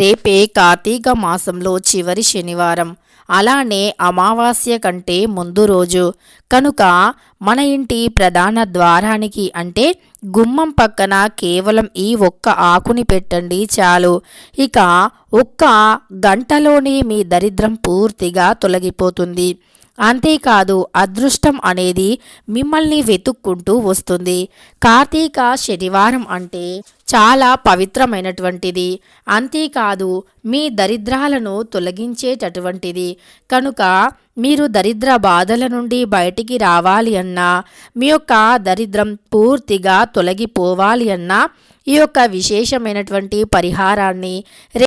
రేపే కార్తీక మాసంలో చివరి శనివారం. అలానే అమావాస్య కంటే ముందు రోజు. కనుక మన ఇంటి ప్రధాన ద్వారానికి అంటే గుమ్మం పక్కన కేవలం ఈ ఒక్క ఆకుని పెట్టండి చాలు. ఇక ఒక్క గంటలోనే మీ దరిద్రం పూర్తిగా తొలగిపోతుంది. అంతేకాదు అదృష్టం అనేది మిమ్మల్ని వెతుక్కుంటూ వస్తుంది. కార్తీక శనివారం అంటే చాలా పవిత్రమైనటువంటిది. అంతేకాదు మీ దరిద్రాలను తొలగించేటటువంటిది. కనుక మీరు దరిద్ర బాధల నుండి బయటికి రావాలి అన్నా మీ యొక్క దరిద్రం పూర్తిగా తొలగిపోవాలి అన్నా ఈ యొక్క విశేషమైనటువంటి పరిహారాన్ని రే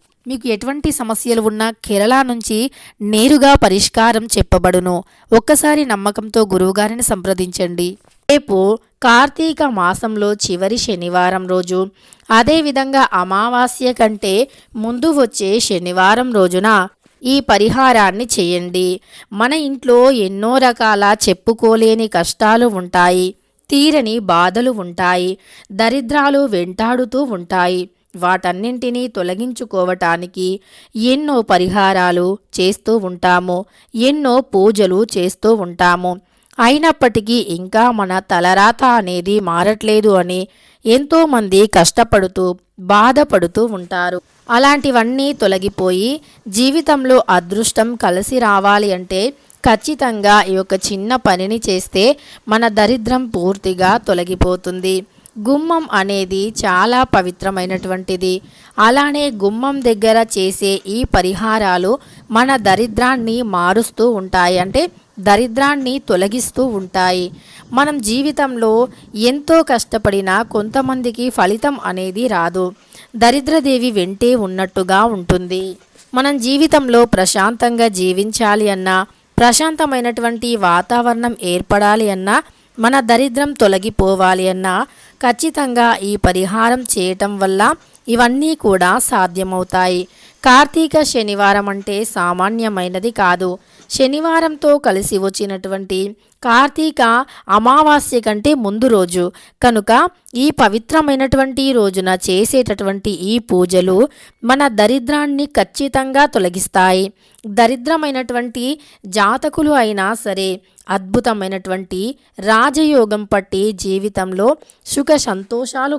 మీకు ఎటువంటి సమస్యలు ఉన్నా కేరళ నుంచి నేరుగా పరిష్కారం చెప్పబడును. ఒక్కసారి నమ్మకంతో గురువుగారిని సంప్రదించండి. రేపు కార్తీక మాసంలో చివరి శనివారం రోజు. అదేవిధంగా అమావాస్య కంటే ముందు వచ్చే శనివారం రోజున ఈ పరిహారాన్ని చేయండి. మన ఇంట్లో ఎన్నో రకాల చెప్పుకోలేని కష్టాలు ఉంటాయి తీరని బాధలు ఉంటాయి దరిద్రాలు వెంటాడుతూ ఉంటాయి. వాటన్నింటినీ తొలగించుకోవటానికి ఎన్నో పరిహారాలు చేస్తూ ఉంటాము ఎన్నో పూజలు చేస్తూ ఉంటాము. అయినప్పటికీ ఇంకా మన తలరాత అనేది మారట్లేదు అని ఎంతోమంది కష్టపడుతూ బాధపడుతూ ఉంటారు. అలాంటివన్నీ తొలగిపోయి జీవితంలో అదృష్టం కలిసి రావాలి అంటే ఖచ్చితంగా ఈ యొక్క చిన్న పనిని చేస్తే మన దరిద్రం పూర్తిగా తొలగిపోతుంది. గుమ్మం అనేది చాలా పవిత్రమైనటువంటిది. అలానే గుమ్మం దగ్గర చేసే ఈ పరిహారాలు మన దరిద్రాన్ని మారుస్తూ ఉంటాయి. అంటే దరిద్రాన్ని తొలగిస్తూ ఉంటాయి. మనం జీవితంలో ఎంతో కష్టపడినా కొంతమందికి ఫలితం అనేది రాదు. దరిద్రదేవి వెంటే ఉన్నట్టుగా ఉంటుంది. మనం జీవితంలో ప్రశాంతంగా జీవించాలి అన్నా ప్రశాంతమైనటువంటి వాతావరణం ఏర్పడాలి అన్నా మన దరిద్రం తొలగిపోవాలి అన్నా ఖచ్చితంగా ఈ పరిహారం చేయటం వల్ల ఇవన్నీ కూడా సాధ్యమవుతాయి. కార్తీక శనివారం అంటే సామాన్యమైనది కాదు. శనివారంతో కలిసి వచ్చినటువంటి కార్తీక అమావాస్య కంటే ముందు రోజు. కనుక ఈ పవిత్రమైనటువంటి రోజున చేసేటటువంటి ఈ పూజలు మన దరిద్రాన్ని ఖచ్చితంగా తొలగిస్తాయి. దరిద్రమైనటువంటి జాతకులు అయినా సరే అద్భుతమైనటువంటి రాజయోగం పట్టి జీవితంలో సుఖ సంతోషాలు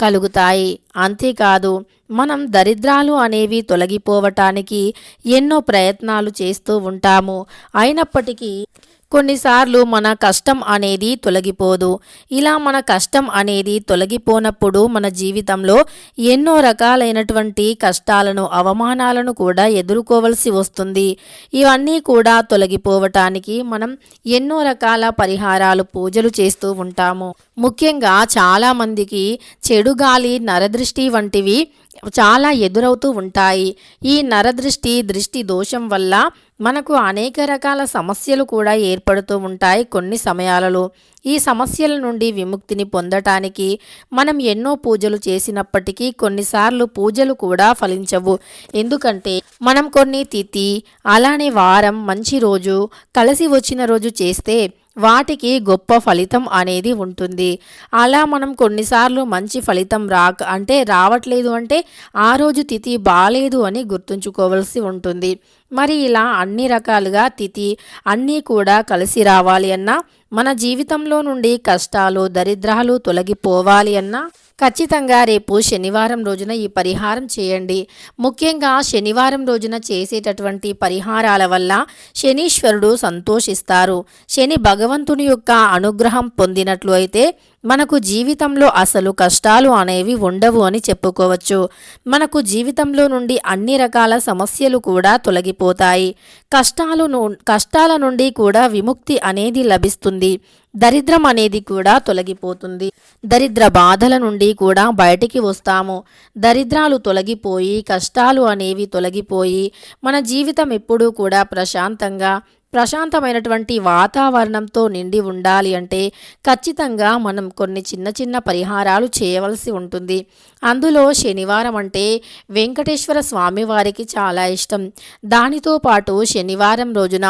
కలుగుతాయి. అంతేకాదు మనం దరిద్రాలు అనేవి తొలగిపోవటానికి ఎన్నో ప్రయత్నాలు చేస్తూ ఉంటాము. అయినప్పటికీ కొన్నిసార్లు మన కష్టం అనేది తొలగిపోదు. ఇలా మన కష్టం అనేది తొలగిపోనప్పుడు మన జీవితంలో ఎన్నో రకాలైనటువంటి కష్టాలను అవమానాలను కూడా ఎదుర్కోవలసి వస్తుంది. ఇవన్నీ కూడా తొలగిపోవటానికి మనం ఎన్నో రకాల పరిహారాలు పూజలు చేస్తూ ఉంటాము. ముఖ్యంగా చాలామందికి చెడు గాలి నరదృష్టి వంటివి చాలా ఎదురవుతూ ఉంటాయి. ఈ నరదృష్టి దృష్టి దోషం వల్ల మనకు అనేక రకాల సమస్యలు కూడా ఏర్పడుతూ ఉంటాయి కొన్ని సమయాలలో. ఈ సమస్యల నుండి విముక్తిని పొందటానికి మనం ఎన్నో పూజలు చేసినప్పటికీ కొన్నిసార్లు పూజలు కూడా ఫలించవు. ఎందుకంటే మనం కొన్ని తిథి అలానే వారం మంచి రోజు కలిసి వచ్చిన రోజు చేస్తే వాటికి గొప్ప ఫలితం అనేది ఉంటుంది. అలా మనం కొన్నిసార్లు మంచి ఫలితం రాక అంటే రావట్లేదు అంటే ఆ రోజు తిథి బాగాలేదు అని గుర్తుంచుకోవాల్సి ఉంటుంది. మరి ఇలా అన్ని రకాలుగా తిథి అన్నీ కూడా కలిసి రావాలి అన్నా మన జీవితంలో నుండి కష్టాలు దరిద్రాలు తొలగిపోవాలి అన్నా ఖచ్చితంగా రేపు శనివారం రోజున ఈ పరిహారం చేయండి. ముఖ్యంగా శనివారం రోజున చేసేటటువంటి పరిహారాల వల్ల శనీశ్వరుడు సంతోషిస్తారు. శని భగవంతుని యొక్క అనుగ్రహం పొందినట్లు అయితే మనకు జీవితంలో అసలు కష్టాలు అనేవి ఉండవు అని చెప్పుకోవచ్చు. మనకు జీవితంలో నుండి అన్ని రకాల సమస్యలు కూడా తొలగిపోతాయి. కష్టాలు కష్టాల నుండి కూడా విముక్తి అనేది లభిస్తుంది. దరిద్రం అనేది కూడా తొలగిపోతుంది. దరిద్ర బాధల నుండి కూడా బయటికి వస్తాము. దరిద్రాలు తొలగిపోయి కష్టాలు అనేవి తొలగిపోయి మన జీవితం ఎప్పుడూ కూడా ప్రశాంతంగా ప్రశాంతమైనటువంటి వాతావరణంతో నిండి ఉండాలి అంటే ఖచ్చితంగా మనం కొన్ని చిన్న చిన్న పరిహారాలు చేయవలసి ఉంటుంది. అందులో శనివారం అంటే వెంకటేశ్వర స్వామి వారికి చాలా ఇష్టం. దానితో పాటు శనివారం రోజున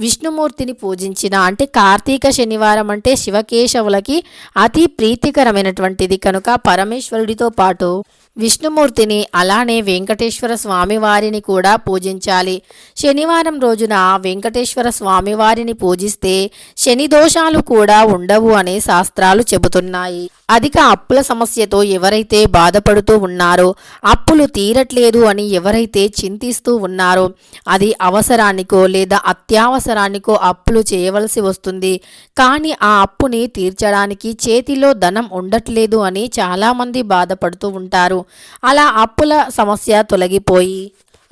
విష్ణుమూర్తిని పూజించిన అంటే కార్తీక శనివారం అంటే శివకేశవులకి అతి ప్రీతికరమైనటువంటిది. కనుక పరమేశ్వరుడితో పాటు విష్ణుమూర్తిని అలానే వెంకటేశ్వర స్వామివారిని కూడా పూజించాలి. శనివారం రోజున వెంకటేశ్వర స్వామివారిని పూజిస్తే శని దోషాలు కూడా ఉండవు అనే శాస్త్రాలు చెబుతున్నాయి. అధిక అప్పుల సమస్యతో ఎవరైతే బాధపడుతూ ఉన్నారో అప్పులు తీరట్లేదు అని ఎవరైతే చింతిస్తూ ఉన్నారో అది అవసరానికో లేదా అత్యవసరానికో అప్పులు చేయవలసి వస్తుంది. కానీ ఆ అప్పుని తీర్చడానికి చేతిలో ధనం ఉండట్లేదు అని చాలామంది బాధపడుతూ ఉంటారు. అలా అప్పుల సమస్య తొలగిపోయి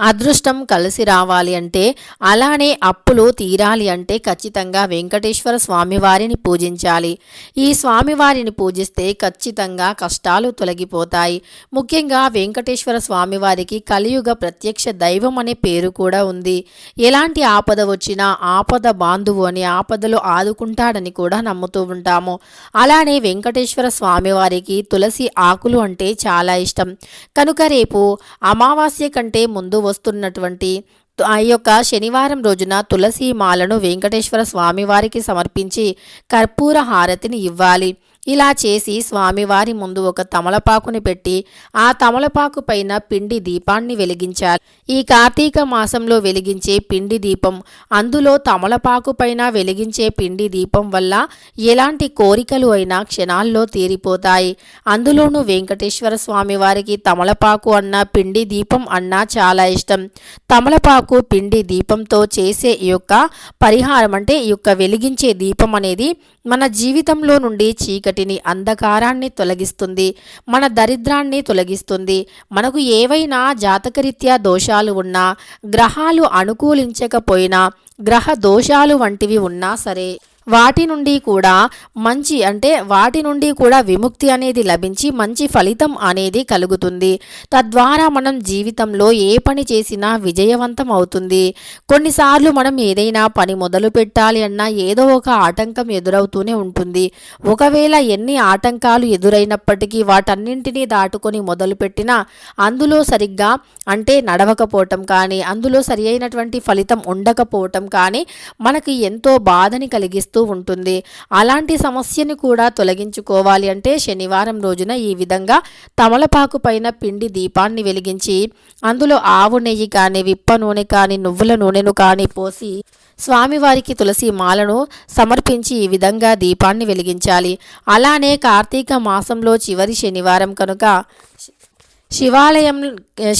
అదృష్టం కలిసి రావాలి అంటే అలానే అప్పులు తీరాలి అంటే ఖచ్చితంగా వెంకటేశ్వర స్వామివారిని పూజించాలి. ఈ స్వామివారిని పూజిస్తే ఖచ్చితంగా కష్టాలు తొలగిపోతాయి. ముఖ్యంగా వెంకటేశ్వర స్వామివారికి కలియుగ ప్రత్యక్ష దైవం అనే పేరు కూడా ఉంది. ఎలాంటి ఆపద వచ్చినా ఆపద బాంధువు అని ఆపదలు ఆదుకుంటాడని కూడా నమ్ముతూ ఉంటాము. అలానే వెంకటేశ్వర స్వామివారికి తులసి ఆకులు అంటే చాలా ఇష్టం. కనుక రేపు అమావాస్య కంటే ముందు వస్తున్నటువంటి ఆ యొక్క శనివారం రోజున తులసి మాలను వెంకటేశ్వర స్వామివారికి సమర్పించి కర్పూర హారతిని ఇవ్వాలి. ఇలా చేసి స్వామివారి ముందు ఒక తమలపాకుని పెట్టి ఆ తమలపాకు పైన పిండి దీపాన్ని వెలిగించాలి. ఈ కార్తీక మాసంలో వెలిగించే పిండి దీపం అందులో తమలపాకు పైన వెలిగించే పిండి దీపం వల్ల ఎలాంటి కోరికలు అయినా క్షణాల్లో తీరిపోతాయి. అందులోనూ వెంకటేశ్వర స్వామి వారికి తమలపాకు అన్న పిండి దీపం అన్నా చాలా ఇష్టం. తమలపాకు పిండి దీపంతో చేసే ఈ యొక్క పరిహారం అంటే ఈ యొక్క వెలిగించే దీపం అనేది మన జీవితంలో నుండి చీకటిని అంధకారాన్ని తొలగిస్తుంది మన దరిద్రాన్ని తొలగిస్తుంది. మనకు ఏవైనా జాతకరీత్యా దోషాలు ఉన్నా గ్రహాలు అనుకూలించకపోయినా గ్రహ దోషాలు వంటివి ఉన్నా సరే వాటి నుండి కూడా మంచి అంటే వాటి నుండి కూడా విముక్తి అనేది లభించి మంచి ఫలితం అనేది కలుగుతుంది. తద్వారా మనం జీవితంలో ఏ పని చేసినా విజయవంతం అవుతుంది. కొన్నిసార్లు మనం ఏదైనా పని మొదలు పెట్టాలి అన్నా ఏదో ఒక ఆటంకం ఎదురవుతూనే ఉంటుంది. ఒకవేళ ఎన్ని ఆటంకాలు ఎదురైనప్పటికీ వాటన్నింటినీ దాటుకొని మొదలుపెట్టినా అందులో సరిగ్గా అంటే నడవకపోవటం కానీ అందులో సరి అయినటువంటి ఫలితం ఉండకపోవటం కానీ మనకి ఎంతో బాధని కలిగిస్తూ ఉంటుంది. అలాంటి సమస్యని కూడా తొలగించుకోవాలి అంటే శనివారం రోజున ఈ విధంగా తమలపాకు పైన పిండి దీపాన్ని వెలిగించి అందులో ఆవు నెయ్యి కానీ విప్ప నూనె కానీ నువ్వుల నూనెను కానీ పోసి స్వామివారికి తులసి మాలను సమర్పించి ఈ విధంగా దీపాన్ని వెలిగించాలి. అలానే కార్తీక మాసంలో చివరి శనివారం కనుక శివాలయం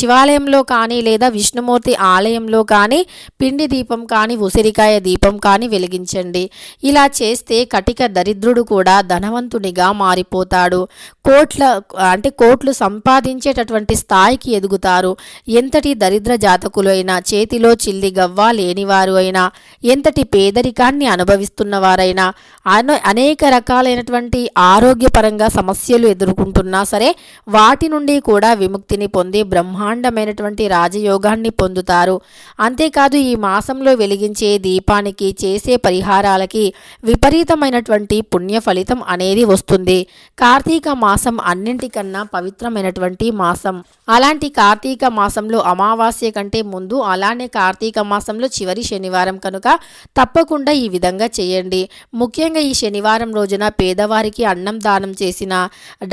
శివాలయంలో కానీ లేదా విష్ణుమూర్తి ఆలయంలో కానీ పిండి దీపం కానీ ఉసిరికాయ దీపం కానీ వెలిగించండి. ఇలా చేస్తే కటిక దరిద్రుడు కూడా ధనవంతునిగా మారిపోతాడు. కోట్ల అంటే కోట్లు సంపాదించేటటువంటి స్థాయికి ఎదుగుతారు. ఎంతటి దరిద్ర జాతకులు అయినా చేతిలో చిల్లి గవ్వ లేనివారు అయినా ఎంతటి పేదరికాన్ని అనుభవిస్తున్న వారైనా అనేక రకాలైనటువంటి ఆరోగ్యపరంగా సమస్యలు ఎదుర్కొంటున్నా సరే వాటి నుండి కూడా విముక్తిని పొంది బ్రహ్మాండమైనటువంటి రాజయోగాన్ని పొందుతారు. అంతేకాదు ఈ మాసంలో వెలిగించే దీపానికి చేసే పరిహారాలకి విపరీతమైనటువంటి పుణ్య ఫలితం అనేది వస్తుంది. కార్తీక మాసం అన్నింటికన్నా పవిత్రమైనటువంటి మాసం. అలాంటి కార్తీక మాసంలో అమావాస్య కంటే ముందు అలానే కార్తీక మాసంలో చివరి శనివారం కనుక తప్పకుండా ఈ విధంగా చేయండి. ముఖ్యంగా ఈ శనివారం రోజున పేదవారికి అన్నం దానం చేసిన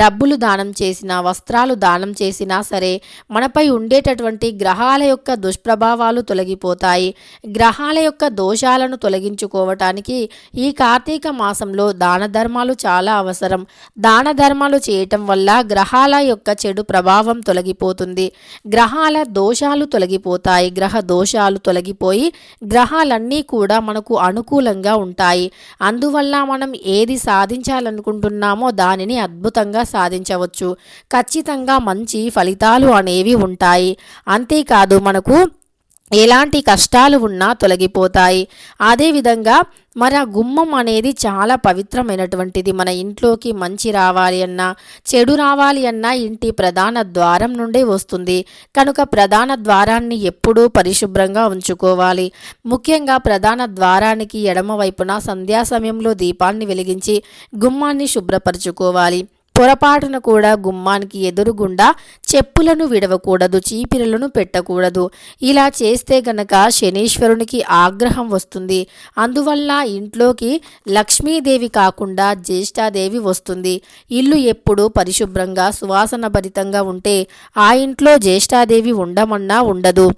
డబ్బులు దానం చేసిన వస్త్రాలు దానం చేసిన చేసినా సరే మనపై ఉండేటటువంటి గ్రహాల యొక్క దుష్ప్రభావాలు తొలగిపోతాయి. గ్రహాల యొక్క దోషాలను తొలగించుకోవటానికి ఈ కార్తీక మాసంలో దాన ధర్మాలు చాలా అవసరం. దాన ధర్మాలు చేయటం వల్ల గ్రహాల యొక్క చెడు ప్రభావం తొలగిపోతుంది. గ్రహాల దోషాలు తొలగిపోతాయి. గ్రహ దోషాలు తొలగిపోయి గ్రహాలన్నీ కూడా మనకు అనుకూలంగా ఉంటాయి. అందువల్ల మనం ఏది సాధించాలనుకుంటున్నామో దానిని అద్భుతంగా సాధించవచ్చు. ఖచ్చితంగా మంచి ఫలితాలు అనేవి ఉంటాయి. అంతేకాదు మనకు ఎలాంటి కష్టాలు ఉన్నా తొలగిపోతాయి. అదేవిధంగా మరి ఆ గుమ్మం అనేది చాలా పవిత్రమైనటువంటిది. మన ఇంట్లోకి మంచి రావాలి అన్నా చెడు రావాలి అన్నా ఇంటి ప్రధాన ద్వారం నుండే వస్తుంది. కనుక ప్రధాన ద్వారాన్ని ఎప్పుడూ పరిశుభ్రంగా ఉంచుకోవాలి. ముఖ్యంగా ప్రధాన ద్వారానికి ఎడమ వైపున సంధ్యా సమయంలో దీపాన్ని వెలిగించి గుమ్మాన్ని శుభ్రపరచుకోవాలి. పొరపాటున కూడా గుమ్మానికి ఎదురుగుండా చెప్పులను విడవకూడదు చీపిరలను పెట్టకూడదు. ఇలా చేస్తే గనక శనీశ్వరునికి ఆగ్రహం వస్తుంది. అందువల్ల ఇంట్లోకి లక్ష్మీదేవి కాకుండా జ్యేష్ఠాదేవి వస్తుంది. ఇల్లు ఎప్పుడు పరిశుభ్రంగా సువాసన భరితంగా ఉంటే ఆ ఇంట్లో జ్యేష్ఠాదేవి ఉండమన్నా ఉండదు.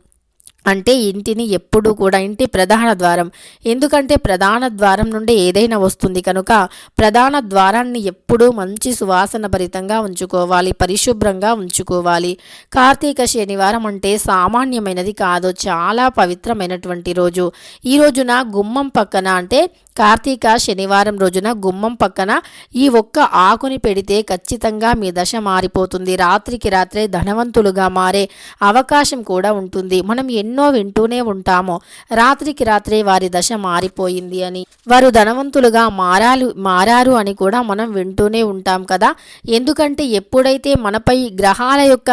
అంటే ఇంటిని ఎప్పుడూ కూడా ఇంటి ప్రధాన ద్వారం. ఎందుకంటే ప్రధాన ద్వారం నుండి ఏదైనా వస్తుంది కనుక ప్రధాన ద్వారాన్ని ఎప్పుడూ మంచి సువాసన భరితంగా ఉంచుకోవాలి పరిశుభ్రంగా ఉంచుకోవాలి. కార్తీక శనివారం అంటే సామాన్యమైనది కాదు చాలా పవిత్రమైనటువంటి రోజు. ఈ రోజున గుమ్మం పక్కన అంటే కార్తీక శనివారం రోజున గుమ్మం పక్కన ఈ ఒక్క ఆకుని పెడితే ఖచ్చితంగా మీ దశ మారిపోతుంది. రాత్రికి రాత్రే ధనవంతులుగా మారే అవకాశం కూడా ఉంటుంది. మనం ఎన్ని ఎన్నో వింటూనే ఉంటాము. రాత్రికి రాత్రే వారి దశ మారిపోయింది అని. వారు ధనవంతులుగా మారాలు మారారు అని కూడా మనం వింటూనే ఉంటాం కదా. ఎందుకంటే ఎప్పుడైతే మనపై గ్రహాల యొక్క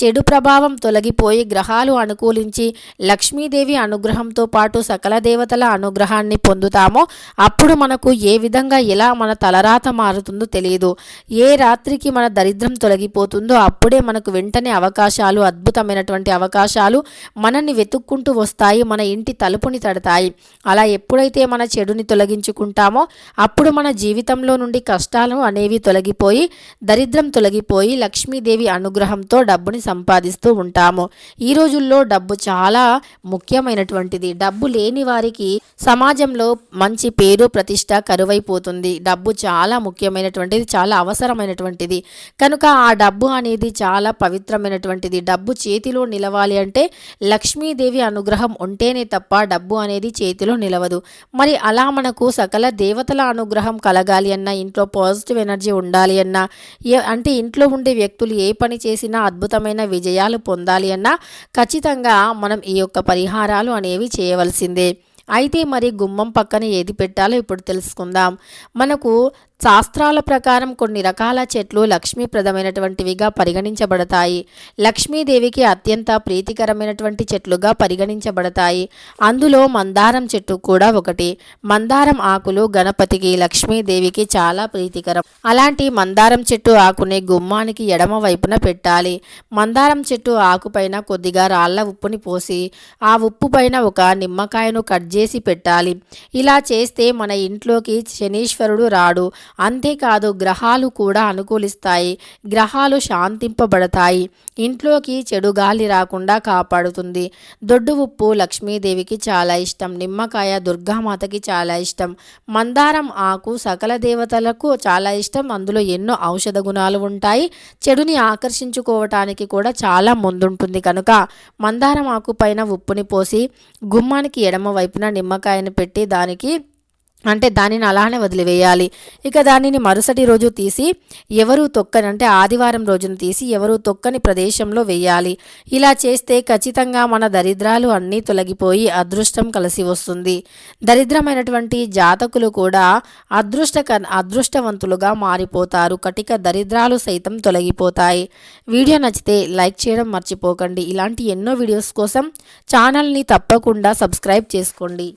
చెడు ప్రభావం తొలగిపోయి గ్రహాలు అనుకూలించి లక్ష్మీదేవి అనుగ్రహంతో పాటు సకల దేవతల అనుగ్రహాన్ని పొందుతామో అప్పుడు మనకు ఏ విధంగా ఎలా మన తలరాత మారుతుందో తెలియదు. ఏ రాత్రికి మన దరిద్రం తొలగిపోతుందో అప్పుడే మనకు వెంటనే అవకాశాలు అద్భుతమైనటువంటి అవకాశాలు మనల్ని వెతుక్కుంటూ వస్తాయి మన ఇంటి తలుపుని తడతాయి. అలా ఎప్పుడైతే మన చెడుని తొలగించుకుంటామో అప్పుడు మన జీవితంలో నుండి కష్టాలు అనేవి తొలగిపోయి దరిద్రం తొలగిపోయి లక్ష్మీదేవి అనుగ్రహంతో డబ్బుని సంపాదిస్తూ ఉంటాము. ఈ రోజుల్లో డబ్బు చాలా ముఖ్యమైనటువంటిది. డబ్బు లేని వారికి సమాజంలో మంచి పేరు ప్రతిష్ట కరువైపోతుంది. డబ్బు చాలా ముఖ్యమైనటువంటిది చాలా అవసరమైనటువంటిది. కనుక ఆ డబ్బు అనేది చాలా పవిత్రమైనటువంటిది. డబ్బు చేతిలో నిలవాలి అంటే లక్ష్మీదేవి అనుగ్రహం ఉంటేనే తప్ప డబ్బు అనేది చేతిలో నిలవదు. మరి అలా మనకు సకల దేవతల అనుగ్రహం కలగాలి అన్నా ఇంట్లో పాజిటివ్ ఎనర్జీ ఉండాలి అన్నా అంటే ఇంట్లో ఉండే వ్యక్తులు ఏ పని చేసినా అద్భుతమైన విజయాలు పొందాలి అన్నా ఖచ్చితంగా మనం ఈ యొక్క పరిహారాలు అనేవి చేయవలసిందే. అయితే మరి గుమ్మం పక్కన ఏది పెట్టాలో ఇప్పుడు తెలుసుకుందాం. మనకు శాస్త్రాల ప్రకారం కొన్ని రకాల చెట్లు లక్ష్మీప్రదమైనటువంటివిగా పరిగణించబడతాయి. లక్ష్మీదేవికి అత్యంత ప్రీతికరమైనటువంటి చెట్లుగా పరిగణించబడతాయి. అందులో మందారం చెట్టు కూడా ఒకటి. మందారం ఆకులు గణపతికి లక్ష్మీదేవికి చాలా ప్రీతికరం. అలాంటి మందారం చెట్టు ఆకుని గుమ్మానికి ఎడమ వైపున పెట్టాలి. మందారం చెట్టు ఆకుపైన కొద్దిగా రాళ్ళ ఉప్పుని పోసి ఆ ఉప్పు పైన ఒక నిమ్మకాయను కట్ చేసి పెట్టాలి. ఇలా చేస్తే మన ఇంట్లోకి శనీశ్వరుడు రాడు. అంతేకాదు గ్రహాలు కూడా అనుకూలిస్తాయి. గ్రహాలు శాంతింపబడతాయి. ఇంట్లోకి చెడు గాలి రాకుండా కాపాడుతుంది. దొడ్డు ఉప్పు లక్ష్మీదేవికి చాలా ఇష్టం. నిమ్మకాయ దుర్గామాతకి చాలా ఇష్టం. మందారం ఆకు సకల దేవతలకు చాలా ఇష్టం. అందులో ఎన్నో ఔషధ గుణాలు ఉంటాయి. చెడుని ఆకర్షించుకోవటానికి కూడా చాలా ముందుంటుంది కనుక మందారం ఆకు పైన ఉప్పుని పోసి గుమ్మానికి ఎడమ వైపున నిమ్మకాయను పెట్టి దానికి అంటే దానిని అలానే వదిలివేయాలి. ఇక దానిని మరుసటి రోజు తీసి ఎవరు తొక్కని అంటే ఆదివారం రోజున తీసి ఎవరు తొక్కని ప్రదేశంలో వేయాలి. ఇలా చేస్తే ఖచ్చితంగా మన దరిద్రాలు అన్నీ తొలగిపోయి అదృష్టం కలిసి వస్తుంది. దరిద్రమైనటువంటి జాతకులు కూడా అదృష్ట అదృష్టవంతులుగా మారిపోతారు. కటిక దరిద్రాలు సైతం తొలగిపోతాయి. వీడియో నచ్చితే లైక్ చేయడం మర్చిపోకండి. ఇలాంటి ఎన్నో వీడియోస్ కోసం ఛానల్ని తప్పకుండా సబ్స్క్రైబ్ చేసుకోండి.